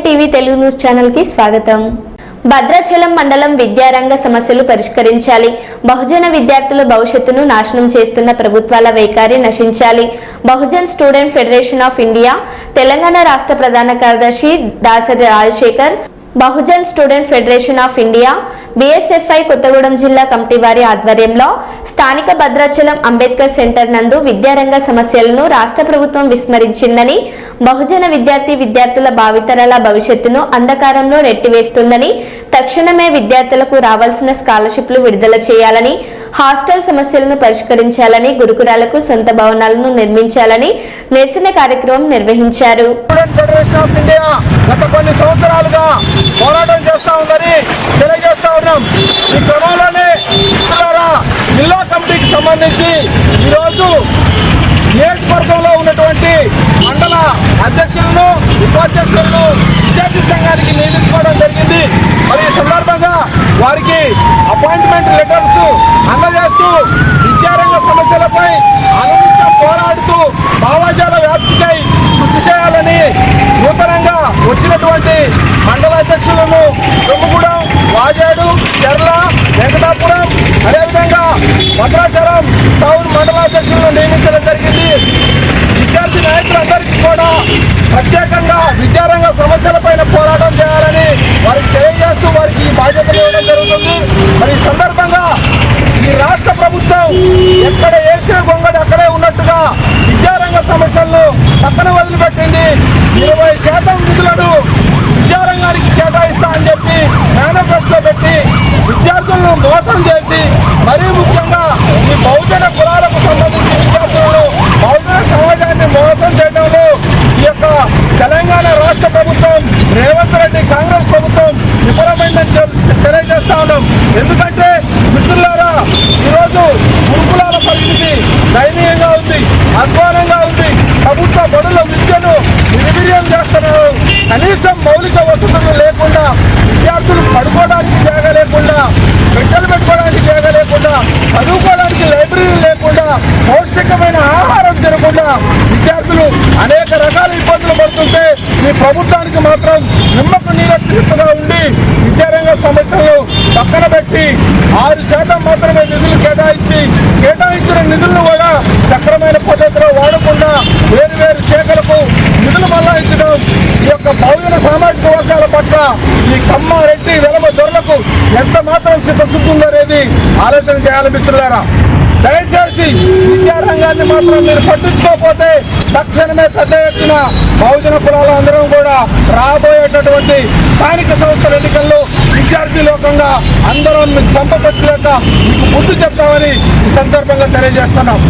TV Telugu news ఛానల్కి స్వాగతం. భద్రాచలం మండలం విద్యారంగ సమస్యలు పరిష్కరించాలి. బహుజన విద్యార్థుల భవిష్యత్తును నాశనం చేస్తున్న ప్రభుత్వాల వైఖరి నశించాలి. Bahujan student federation of India Telangana రాష్ట్ర ప్రధాన కార్యదర్శి Dasari Rajasekhar Bahujan student federation of India BSFI Kothagudem జిల్లా కమిటీ వారి ఆధ్వర్యంలో స్థానిక భద్రాచలం అంబేద్కర్ సెంటర్ నందు విద్యారంగ సమస్యలను రాష్ట్ర ప్రభుత్వం విస్మరించిందని బహుజన విద్యార్థి విద్యార్థుల భావితరాల భవిష్యత్తును అంధకారంలో నెట్టివేస్తుందని తక్షణమే విద్యార్థులకు రావాల్సిన స్కాలర్షిప్లు విడుదల చేయాలని హాస్టల్ సమస్యలను పరిష్కరించాలని గురుకులాలకు సొంత భవనాలను నిర్మించాలని నిరసన కార్యక్రమం నిర్వహించారు. ఆఫ్ ఇండియా గత కొన్ని సంవత్సరాలుగా పోరాటం చేస్తా ఉందని తెలియజేస్తా ఉన్నాం. ఈ క్రమంలోనే జిల్లా కమిటీకి సంబంధించి ఈరోజు నియోజకవర్గంలో ఉన్నటువంటి మండల అధ్యక్షులను ఉపాధ్యక్షులను విద్యార్థి సంఘానికి నియమించుకోవడం జరిగింది. మరి ఈ సందర్భంగా వారికి అపాయింట్మెంట్ లెటర్స్ అందజేస్తూ విద్యారంగ సమస్యలపై అనునిత్యం పోరాడుతూ భావాజాల వ్యాప్తికై కృషి చేయాలని నూతనంగా వచ్చినటువంటి మండల అధ్యక్షులను దుమ్ముగూడెం వాజేడు చెర్ల వెంకటాపురం అదేవిధంగా భద్రాచలం టౌన్ మండల అధ్యక్షులను నియమించడం జరిగింది. విద్యార్థి నాయకులందరికీ కూడా ప్రత్యేకంగా విద్యారంగ సమస్యలపైన పోరాటం చేయాలని వారికి తెలియజేస్తూ వారికి బాధ్యతలు ఇవ్వడం జరుగుతుంది. మరి ఈ సందర్భంగా ఈ రాష్ట్ర ప్రభుత్వం ఎక్కడ వేసిన గొంగడి అక్కడే ఉన్నట్టుగా విద్యారంగ సమస్యలను పక్కన వదిలిపెట్టింది. ఇరవై శాతం నిధులను విద్యారంగానికి కేటాయిస్తా అని చెప్పి మేనిఫెస్టో పెట్టి విద్యార్థులను మోసం చేసి మరీ ముఖ్యంగా ఈ బహుజన కులాలకు సంబంధించి విద్యార్థులను బహుజన సమాజాన్ని మోసం చేయడంలో ఈ యొక్క తెలంగాణ రాష్ట్ర ప్రభుత్వం రేవంత్ రెడ్డి కాంగ్రెస్ ప్రభుత్వం విఫలమైందని తెలియజేస్తా ఉన్నాం. ఎందుకంటే మిత్రులారా ఈరోజు గురుకులాల పరిస్థితి దయనీయంగా ఉంది అధ్వానంగా ఉంది. ప్రభుత్వ బడుల విద్యను నిర్వీర్యం చేస్తున్నారు. కనీసం మౌలిక వసతులు లేకుండా విద్యార్థులు పడుకోవడానికి జాగా లేకుండా బిడ్డలు పెట్టుకోవడానికి జాగా లేకుండా చదువుకోవడానికి లైబ్రరీ లేకుండా పౌష్టికమైన ఆహారం తినకుండా విద్యార్థులు అనేక రకాల ఇబ్బందులు పడుతుంటే ఈ ప్రభుత్వానికి మాత్రం నిమ్మకు నీరెత్తుగా ఉండి విద్యారంగ సమస్యలు పక్కన పెట్టి ఆరు శాతం మాత్రమే నిధులు కేటాయించి కేటాయించిన నిధులను కూడా సక్రమైన పద్ధతిలో వాడకుండా వేరు వేరు శాఖలకు నిధులు మళ్ళాయించడం ఈ యొక్క బహుజన సామాజిక వర్గాల పట్ల ఈ కమ్మ రెడ్డి వెలమ దొరలకు ఎంత మాత్రం చిత్తశుద్ధి ఉందో అనేది ఆలోచన చేయాలి మిత్రులారా. దయచేసి విద్యారంగాన్ని మాత్రం మీరు పట్టించుకోకపోతే తక్షణమే పెద్ద ఎత్తున బహుజన కులాలందరం కూడా రాబోయేటటువంటి స్థానిక సంస్థల ఎన్నికల్లో విద్యార్థి లోకంగా అందరం చంపబెట్టలేక మీకు బుద్ధి చెప్తామని ఈ సందర్భంగా తెలియజేస్తున్నాం.